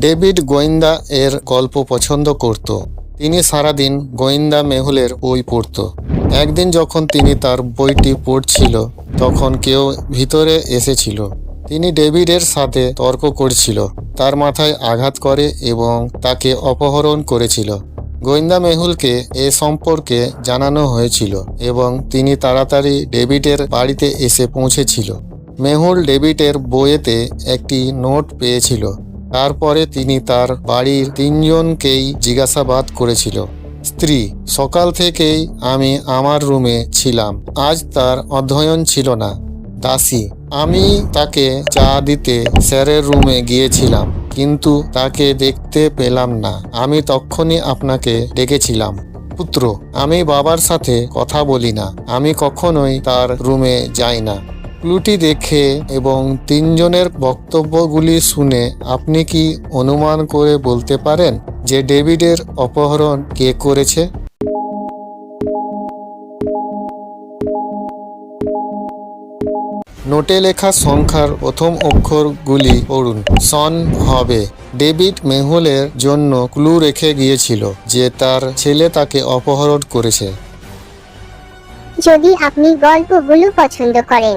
David গোয়েন্দা এর গল্প পছন্দ করত। তিনি সারাদিন গোয়েন্দা মেহুলের বই পড়ত। একদিন যখন তিনি তার বইটি পড়ছিল, তখন কেউ ভিতরে এসেছিল। তিনি ডেভিডের সাথে তর্ক করছিল, তার মাথায় আঘাত করে এবং তাকে অপহরণ করেছিল। গোয়েন্দা মেহুলকে এ সম্পর্কে জানানো হয়েছিল এবং তিনি তাড়াতাড়ি ডেভিডের বাড়িতে এসে পৌঁছেছিল। মেহুল ডেভিডের বইয়েতে একটি নোট পেয়েছিল। তারপরে তিনি তার বাড়ির তিনজনকেই জিজ্ঞাসাবাদ করেছিল। স্ত্রী, সকাল থেকেই আমি আমার রুমে ছিলাম। আজ তার অধ্যয়ন ছিল না। দাসী, আমি তাকে চা দিতে স্যারের রুমে গিয়েছিলাম, কিন্তু তাকে দেখতে পেলাম না। আমি তখনই আপনাকে ডেকেছিলাম। পুত্র, আমি বাবার সাথে কথা বলি না। আমি কখনোই তার রুমে যাই না। ক্লুটি দেখে এবং তিনজনের বক্তব্যগুলি শুনে আপনি কি অনুমান করে বলতে পারেন যে ডেভিডের অপহরণ কে করেছে? নোটে লেখা সংখ্যার প্রথম অক্ষরগুলি পড়ুন। সন হবে। ডেভিড মেহুলের জন্য ক্লু রেখে গিয়েছিল যে তার ছেলে তাকে অপহরণ করেছে। যদি আপনি গল্পগুলো পছন্দ করেন